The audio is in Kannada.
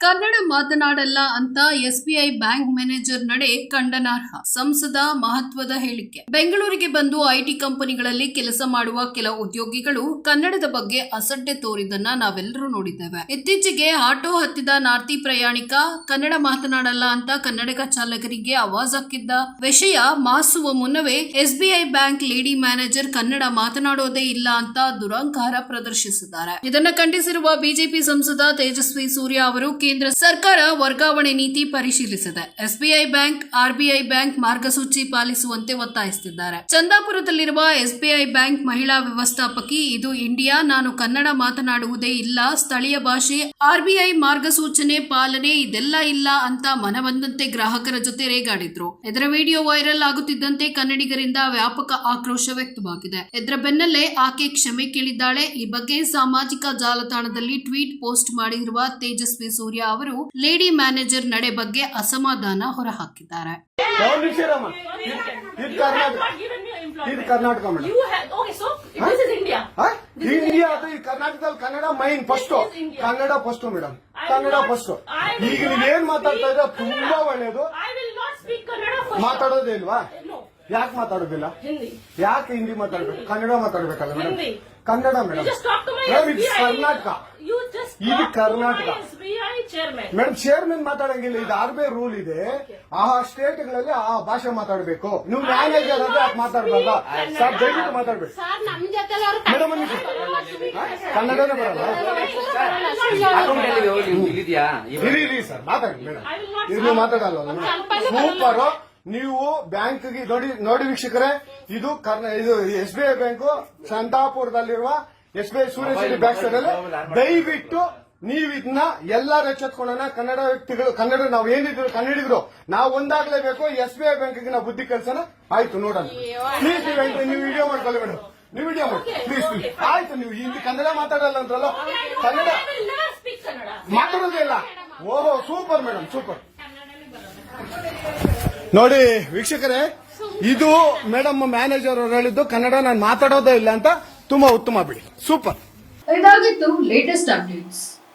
ಕನ್ನಡ ಮಾತನಾಡಲ್ಲ ಅಂತ ಎಸ್ಬಿಐ ಬ್ಯಾಂಕ್ ಮ್ಯಾನೇಜರ್ ನಡೆ ಖಂಡನಾರ್ಹ. ಸಂಸದ ಮಹತ್ವದ ಹೇಳಿಕೆ. ಬೆಂಗಳೂರಿಗೆ ಬಂದು ಐಟಿ ಕಂಪನಿಗಳಲ್ಲಿ ಕೆಲಸ ಮಾಡುವ ಕೆಲ ಉದ್ಯೋಗಿಗಳು ಕನ್ನಡದ ಬಗ್ಗೆ ಅಸಡ್ಡೆ ತೋರಿದ್ದನ್ನ ನಾವೆಲ್ಲರೂ ನೋಡಿದ್ದೇವೆ. ಇತ್ತೀಚೆಗೆ ಆಟೋ ಹತ್ತಿದ ನಾರ್ತಿ ಪ್ರಯಾಣಿಕ, ಕನ್ನಡ ಮಾತನಾಡಲ್ಲ ಅಂತ ಕನ್ನಡಕ ಚಾಲಕರಿಗೆ ಆವಾಜ್ ಹಾಕಿದ್ದ ವಿಷಯ ಮಾಸುವ ಮುನ್ನವೇ SBI bank lady manager Kannada ಮಾತನಾಡೋದೇ ಇಲ್ಲ ಅಂತ ದುರಂಕಾರ ಪ್ರದರ್ಶಿಸಿದ್ದಾರೆ. ಇದನ್ನ ಖಂಡಿಸಿರುವ ಬಿಜೆಪಿ ಸಂಸದ ತೇಜಸ್ವಿ ಸೂರ್ಯ ಅವರು ಕೇಂದ್ರ ಸರ್ಕಾರ ವರ್ಗಾವಣೆ ನೀತಿ ಪರಿಶೀಲಿಸಿದೆ. ಎಸ್ಬಿಐ ಬ್ಯಾಂಕ್, ಆರ್ಬಿಐ ಬ್ಯಾಂಕ್ ಮಾರ್ಗಸೂಚಿ ಪಾಲಿಸುವಂತೆ ಒತ್ತಾಯಿಸುತ್ತಿದ್ದಾರೆ. ಚಂದಾಪುರದಲ್ಲಿರುವ ಎಸ್ಬಿಐ ಬ್ಯಾಂಕ್ ಮಹಿಳಾ ವ್ಯವಸ್ಥಾಪಕಿ, ಇದು ಇಂಡಿಯಾ, ನಾನು ಕನ್ನಡ ಮಾತನಾಡುವುದೇ ಇಲ್ಲ, ಸ್ಥಳೀಯ ಭಾಷೆ, ಆರ್ಬಿಐ ಮಾರ್ಗಸೂಚನೆ ಪಾಲನೆ ಇದೆಲ್ಲ ಇಲ್ಲ ಅಂತ ಮನಬಂದಂತೆ ಗ್ರಾಹಕರ ಜೊತೆ ರೇಗಾಡಿದ್ರು. ಇದರ ವಿಡಿಯೋ ವೈರಲ್ ಆಗುತ್ತಿದ್ದಂತೆ ಕನ್ನಡಿಗರಿಂದ ವ್ಯಾಪಕ ಆಕ್ರೋಶ ವ್ಯಕ್ತವಾಗಿದೆ. ಇದರ ಬೆನ್ನಲ್ಲೇ ಆಕೆ ಕ್ಷಮೆ ಕೇಳಿದ್ದಾಳೆ. ಈ ಬಗ್ಗೆ ಸಾಮಾಜಿಕ ಜಾಲತಾಣದಲ್ಲಿ ಟ್ವೀಟ್ ಪೋಸ್ಟ್ ಮಾಡಿರುವ ತೇಜಸ್ವಿ ಸೂರ್ಯ ಅವರು ಲೇಡಿ ಮ್ಯಾನೇಜರ್ ನಡೆ ಬಗ್ಗೆ ಅಸಮಾಧಾನ ಹೊರಹಾಕಿದ್ದಾರೆ. ಇಂಡಿಯಾ ಅದು ಈ ಕರ್ನಾಟಕದಲ್ಲಿ Kannada main first. Kannada first madam Kannada first ಈಗ not ನೀವ್ ಏನ್ ಮಾತಾಡ್ತಾ ಇದ್ರೆ ತುಂಬಾ. ಒಳ್ಳೇದು. ಮಾತಾಡೋದೇ ಇಲ್ವಾ? ಯಾಕೆ ಮಾತಾಡೋದಿಲ್ಲ. ಯಾಕೆ ಹಿಂದಿ ಮಾತಾಡ್ಬೇಕು? ಕನ್ನಡ ಮಾತಾಡ್ಬೇಕಲ್ಲ ಮೇಡಮ್ ಕನ್ನಡ ಮೇಡಮ್ ಮೇಡಮ್ ಇದು ಕರ್ನಾಟಕ. ಇದು ಕರ್ನಾಟಕ. ಮೇಡಮ್ ಚೇರ್ಮನ್ ಮಾತಾಡಂಗಿಲ್ಲ ಇದು ಆರ್ ಬಿ ಐ ರೂಲ್ ಇದೆ ಆ ಸ್ಟೇಟ್ಗಳಲ್ಲಿ ಆ ಭಾಷೆ ಮಾತಾಡಬೇಕು. ನೀವು ಮ್ಯಾನೇಜರ್ ಅಂದ್ರೆ ಅದು ಮಾತಾಡ್ಬಾರ್ದ. ಸರ್ ದಯವಿಟ್ಟು ಮಾತಾಡ್ಬೇಕು. ಸರ್ ನಮ್ ಜೊತೆ ಮೇಡಮ್. ಕನ್ನಡನೇ ಬರಲ್ಲ. ಇಲ್ಲಿದ್ಯಾ ಇರಿ ಇರಿ ಸರ್ ಮಾತಾಡಿ ಮೇಡಮ್ ಇದು ನೀವು ಮಾತಾಡಲ್ಲ ಸೂಪರ್ ನೀವು ಬ್ಯಾಂಕ್ ನೋಡಿ ನೋಡಿ ವೀಕ್ಷಕರೇ ಇದು ಕರ್ನಾ ಇದು S B I bank ಸಂತಾಪುರದಲ್ಲಿರುವ S B I Suryashree bank side ದಯವಿಟ್ಟು ನೀವು ಇದನ್ನ ಎಲ್ಲಾರು ಎಚ್ಚೆತ್ಕೊಳ್ಳೋಣ ಕನ್ನಡ ವ್ಯಕ್ತಿಗಳು ಕನ್ನಡ ನಾವು ಏನಿದ್ರು ಕನ್ನಡಿಗರು ನಾವು ಒಂದಾಗ್ಲೇಬೇಕು ಎಸ್ ಬಿ ಐ ಬ್ಯಾಂಕ್ಗೆ ನಾವು ಬುದ್ಧಿ ಕೆಲಸನ ಆಯ್ತು ನೋಡೋಣ. ಪ್ಲೀಸ್ ನೀವು ನೀವು ವಿಡಿಯೋ ಮಾಡ್ಕೊಳ್ಳಿ ಮೇಡಮ್. ನೀವು ವಿಡಿಯೋ ಮಾಡಿ. ಪ್ಲೀಸ್ ಪ್ಲೀಸ್ ಆಯ್ತು ನೀವು ಹಿಂದಿ ಕನ್ನಡ ಮಾತಾಡಲ್ಲ ಅಂದ್ರಲ್ಲ? ಕನ್ನಡ ಮಾತಾಡೋದೇ ಇಲ್ಲ. ಓಹೋ ಸೂಪರ್ ಮೇಡಮ್ ಸೂಪರ್. ನೋಡಿ ವೀಕ್ಷಕರೇ ಇದು ಮೇಡಮ್ ಮ್ಯಾನೇಜರ್ ಅವರು ಹೇಳಿದ್ದು ಕನ್ನಡ ನಾನು ಮಾತಾಡೋದೇ ಇಲ್ಲ ಅಂತ ತುಂಬಾ ಉತ್ತಮ ಬಿಡಿ. ಸೂಪರ್. ಇದಾಗಿತ್ತು ಲೇಟೆಸ್ಟ್ ಅಪ್ಡೇಟ್ಸ್